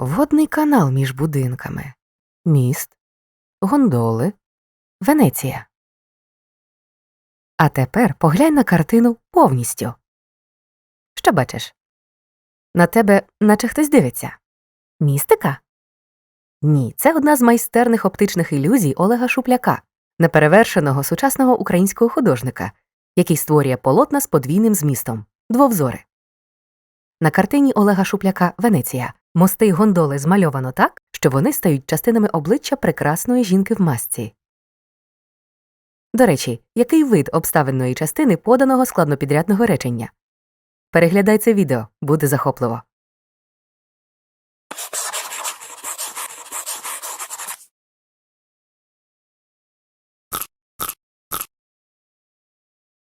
Водний канал між будинками. Міст. Гондоли. Венеція. А тепер поглянь на картину повністю. Що бачиш? На тебе наче хтось дивиться. Містика? Ні, це одна з майстерних оптичних ілюзій Олега Шупляка, неперевершеного сучасного українського художника, який створює полотна з подвійним змістом двовзори. На картині Олега Шупляка Венеція мости й гондоли змальовано так, що вони стають частинами обличчя прекрасної жінки в масці. До речі, який вид обставинної частини поданого складнопідрядного речення? Переглядай це відео, буде захопливо.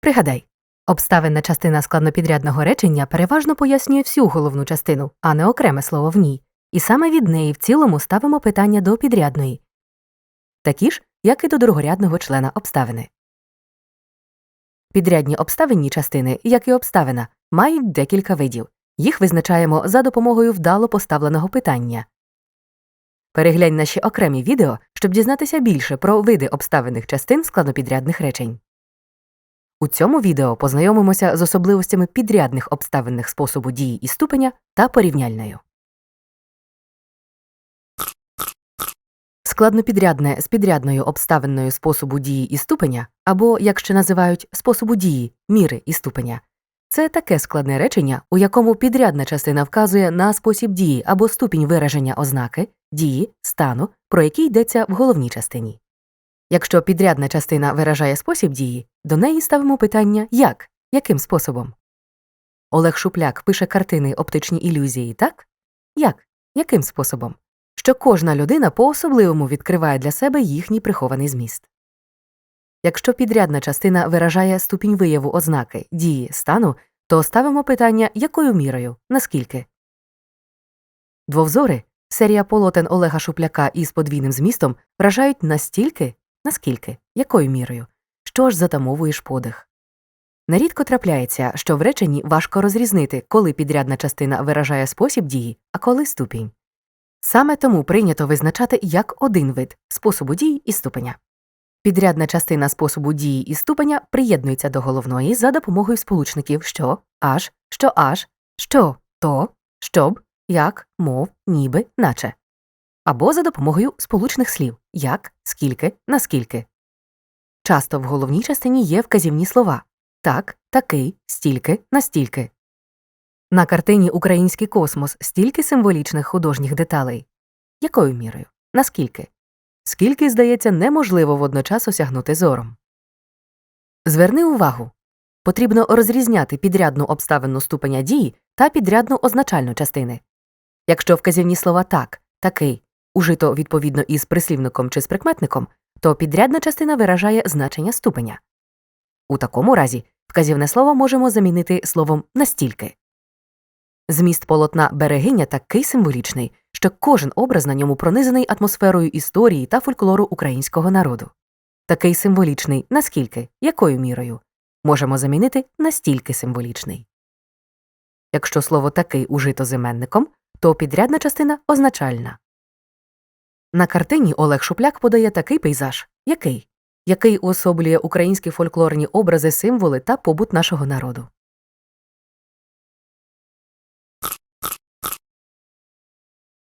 Пригадай, обставинна частина складнопідрядного речення переважно пояснює всю головну частину, а не окреме слово в ній, і саме від неї в цілому ставимо питання до підрядної, такі ж, як і до другорядного члена обставини. Підрядні обставинні частини, як і обставина, мають декілька видів. Їх визначаємо за допомогою вдало поставленого питання. Переглянь наші окремі відео, щоб дізнатися більше про види обставинних частин складнопідрядних речень. У цьому відео познайомимося з особливостями підрядних обставинних способу дії і ступеня та порівняльною. Складнопідрядне з підрядною обставинною способу дії і ступеня, або, як ще називають, способу дії, міри і ступеня. Це таке складне речення, у якому підрядна частина вказує на спосіб дії або ступінь вираження ознаки, дії, стану, про який йдеться в головній частині. Якщо підрядна частина виражає спосіб дії, до неї ставимо питання як, яким способом. Олег Шупляк пише картини оптичні ілюзії так? Як, яким способом? Що кожна людина по особливому відкриває для себе їхній прихований зміст. Якщо підрядна частина виражає ступінь вияву ознаки, дії, стану, то ставимо питання якою мірою, наскільки. Двовзори серія полотен Олега Шупляка із подвійним змістом вражають настільки, наскільки, якою мірою, що ж затамовуєш подих. Нерідко трапляється, що в реченні важко розрізнити, коли підрядна частина виражає спосіб дії, а коли ступінь. Саме тому прийнято визначати як один вид способу дії і ступеня. Підрядна частина способу дії і ступеня приєднується до головної за допомогою сполучників що, аж, що аж, що, то, щоб, як, мов, ніби, наче. Або за допомогою сполучних слів як, скільки, наскільки. Часто в головній частині є вказівні слова так, такий, стільки, настільки. На картині Український космос стільки символічних художніх деталей. Якою мірою? Наскільки? Скільки, здається, неможливо водночас осягнути зором. Зверни увагу потрібно розрізняти підрядну обставину ступеня дії та підрядну означальну частини. Якщо вказівні слова так, такий ужито відповідно із прислівником чи з прикметником, то підрядна частина виражає значення ступеня. У такому разі вказівне слово можемо замінити словом настільки. Зміст полотна берегиня такий символічний, що кожен образ на ньому пронизаний атмосферою історії та фольклору українського народу. Такий символічний наскільки, якою мірою можемо замінити настільки символічний. Якщо слово такий ужито з іменником, то підрядна частина означальна. На картині Олег Шупляк подає такий пейзаж, який який уособлює українські фольклорні образи, символи та побут нашого народу.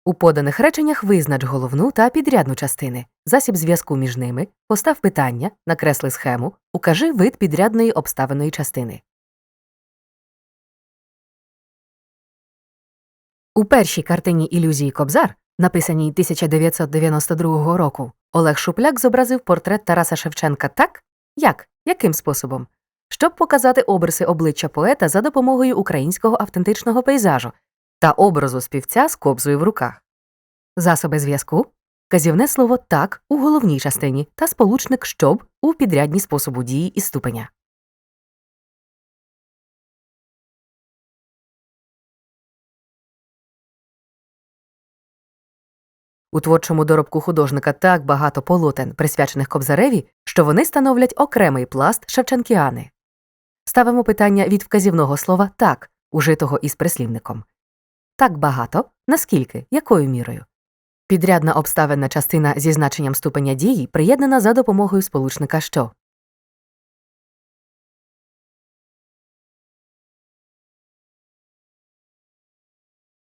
У поданих реченнях визнач головну та підрядну частини, засіб зв'язку між ними, постав питання, накресли схему, укажи вид підрядної обставиної частини. У першій картині ілюзії Кобзар, написаній 1992 року, Олег Шупляк зобразив портрет Тараса Шевченка так, як, яким способом, щоб показати обриси обличчя поета за допомогою українського автентичного пейзажу та образу співця з кобзою в руках. Засоби зв'язку. Казівне слово так у головній частині та сполучник щоб у підрядній способу дії і ступеня. У творчому доробку художника так багато полотен, присвячених Кобзареві, що вони становлять окремий пласт Шевченкіани. Ставимо питання від вказівного слова так, ужитого із прислівником. Так багато, наскільки, якою мірою. Підрядна обставина частина зі значенням ступеня дії приєднана за допомогою сполучника що.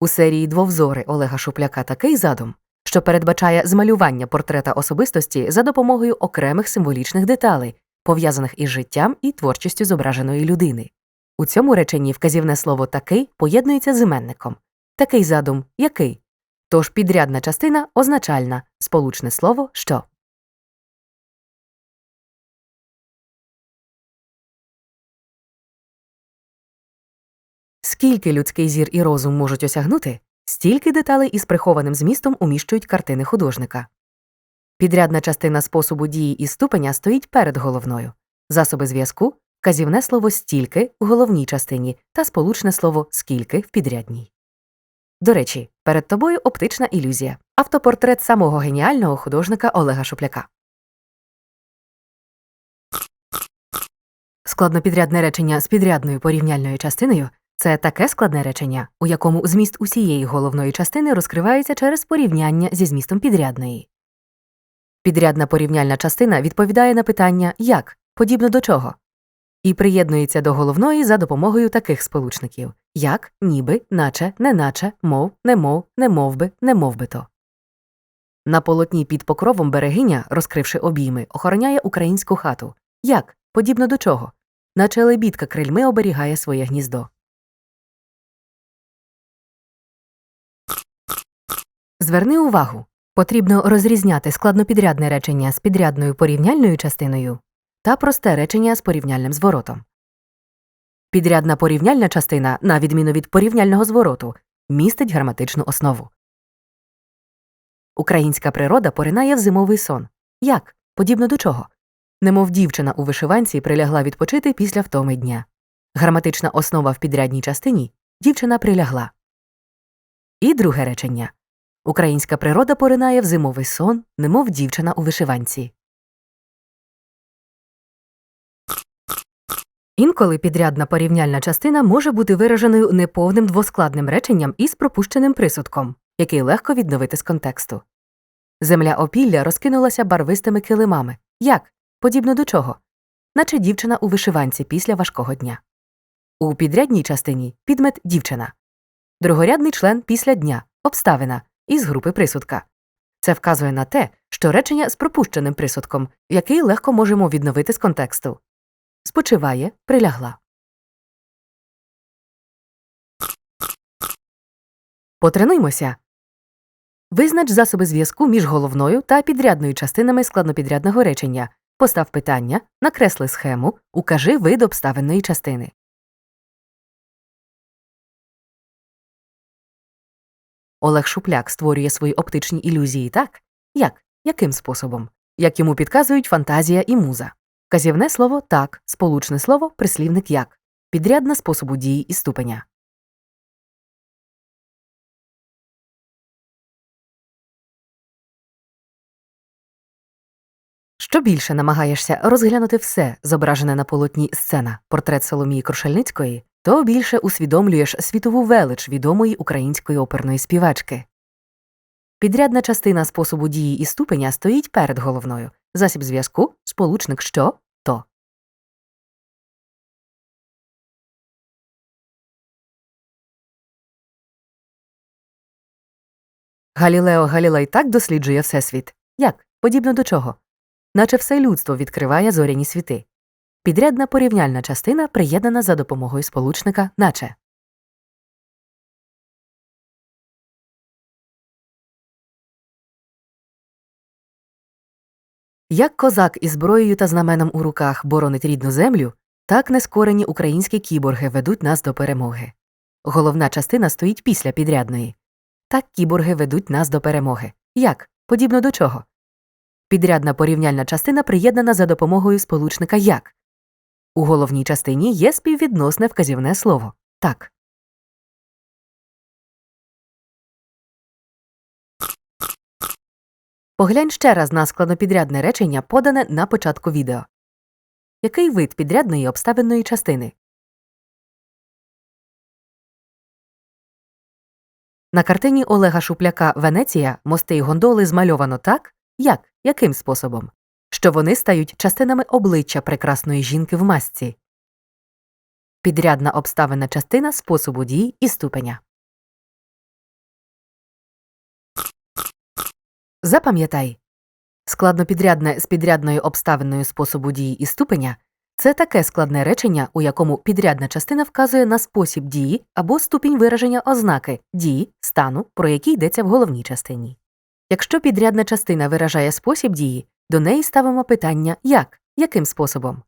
У серії Двовзори Олега Шупляка такий задум, що передбачає змалювання портрета особистості за допомогою окремих символічних деталей, пов'язаних із життям і творчістю зображеної людини. У цьому реченні вказівне слово такий поєднується з іменником. Такий задум який? Тож підрядна частина означальна, сполучне слово що. Скільки людський зір і розум можуть осягнути, стільки деталей із прихованим змістом уміщують картини художника. Підрядна частина способу дії і ступеня стоїть перед головною. Засоби зв'язку вказівне слово стільки в головній частині та сполучне слово скільки в підрядній. До речі, перед тобою оптична ілюзія автопортрет самого геніального художника Олега Шупляка. Складнопідрядне речення з підрядною порівняльною частиною це таке складне речення, у якому зміст усієї головної частини розкривається через порівняння зі змістом підрядної. Підрядна порівняльна частина відповідає на питання як, подібно до чого, і приєднується до головної за допомогою таких сполучників як, ніби, наче, неначе, мов, немов, немовби, немовбито. На полотні під покровом берегиня, розкривши обійми, охороняє українську хату. Як? Подібно до чого? Наче лебідка крильми оберігає своє гніздо. Зверни увагу. Потрібно розрізняти складнопідрядне речення з підрядною порівняльною частиною та просте речення з порівняльним зворотом. Підрядна порівняльна частина, на відміну від порівняльного звороту, містить граматичну основу. Українська природа поринає в зимовий сон. Як? Подібно до чого? Немов дівчина у вишиванці прилягла відпочити після втоми дня. Граматична основа в підрядній частині дівчина прилягла. І друге речення Українська природа поринає в зимовий сон, немов дівчина у вишиванці. Інколи підрядна порівняльна частина може бути вираженою неповним двоскладним реченням із пропущеним присудком, який легко відновити з контексту. Земля опілля розкинулася барвистими килимами. Як? Подібно до чого? Наче дівчина у вишиванці після важкого дня. У підрядній частині підмет дівчина. Другорядний член після дня обставина із групи присудка. Це вказує на те, що речення з пропущеним присудком, який легко можемо відновити з контексту. Спочиває, прилягла. Потренуймося. Визнач засоби зв'язку між головною та підрядною частинами складнопідрядного речення. Постав питання, накресли схему, укажи вид обставинної частини. Олег Шупляк створює свої оптичні ілюзії так, як, яким способом, як йому підказують фантазія і муза. Казівне слово так, сполучне слово прислівник як, підрядна способу дії і ступеня. Що більше намагаєшся розглянути все, зображене на полотні сцена, портрет Соломії Крушельницької, то більше усвідомлюєш світову велич відомої української оперної співачки. Підрядна частина способу дії і ступеня стоїть перед головною засіб зв'язку, сполучник що то. Галілео Галілей так досліджує Всесвіт. Як? Подібно до чого? Наче все людство відкриває зоряні світи. Підрядна порівняльна частина приєднана за допомогою сполучника наче. Як козак із зброєю та знаменом у руках боронить рідну землю, так нескорені українські кіборги ведуть нас до перемоги. Головна частина стоїть після підрядної. Так кіборги ведуть нас до перемоги. Як? Подібно до чого? Підрядна порівняльна частина приєднана за допомогою сполучника як. У головній частині є співвідносне вказівне слово так. Поглянь ще раз на складнопідрядне речення, подане на початку відео. Який вид підрядної обставинної частини? На картині Олега Шупляка Венеція мости й гондоли змальовано так, як, яким способом? Що вони стають частинами обличчя прекрасної жінки в масці. Підрядна обставина частина способу дій і ступеня. Запам'ятай. Складнопідрядне з підрядною обставиною способу дії і ступеня це таке складне речення, у якому підрядна частина вказує на спосіб дії або ступінь вираження ознаки дії, стану, про який йдеться в головній частині. Якщо підрядна частина виражає спосіб дії, до неї ставимо питання як, яким способом.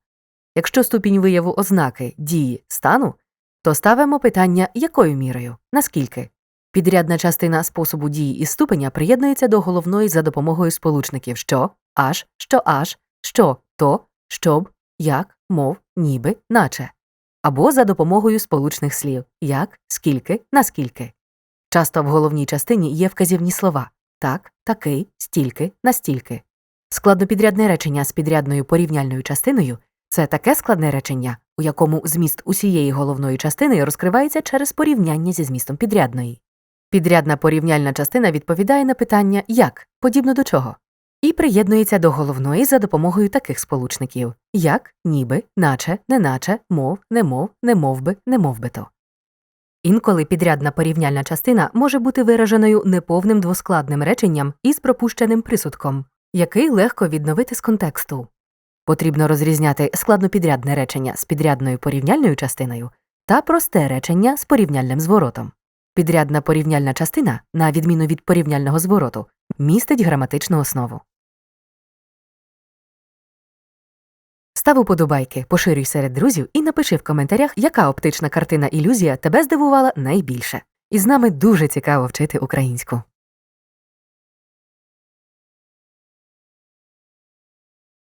Якщо ступінь вияву ознаки дії, стану, то ставимо питання якою мірою, наскільки. Підрядна частина способу дії і ступеня приєднується до головної за допомогою сполучників що, аж, що аж, що, то, щоб, як, мов, ніби, наче, або за допомогою сполучних слів як, скільки, наскільки. Часто в головній частині є вказівні слова так, такий, стільки, настільки. Складнопідрядне речення з підрядною порівняльною частиною це таке складне речення, у якому зміст усієї головної частини розкривається через порівняння зі змістом підрядної. Підрядна порівняльна частина відповідає на питання як, подібно до чого, і приєднується до головної за допомогою таких сполучників як, ніби, наче, неначе, мов, немов, немовби, немовбито. Інколи підрядна порівняльна частина може бути вираженою неповним двоскладним реченням із пропущеним присудком, який легко відновити з контексту. Потрібно розрізняти складнопідрядне речення з підрядною порівняльною частиною та просте речення з порівняльним зворотом. Підрядна порівняльна частина, на відміну від порівняльного звороту, містить граматичну основу. Став уподобайки, поширюй серед друзів і напиши в коментарях, яка оптична картина ілюзія тебе здивувала найбільше. І з нами дуже цікаво вчити українську.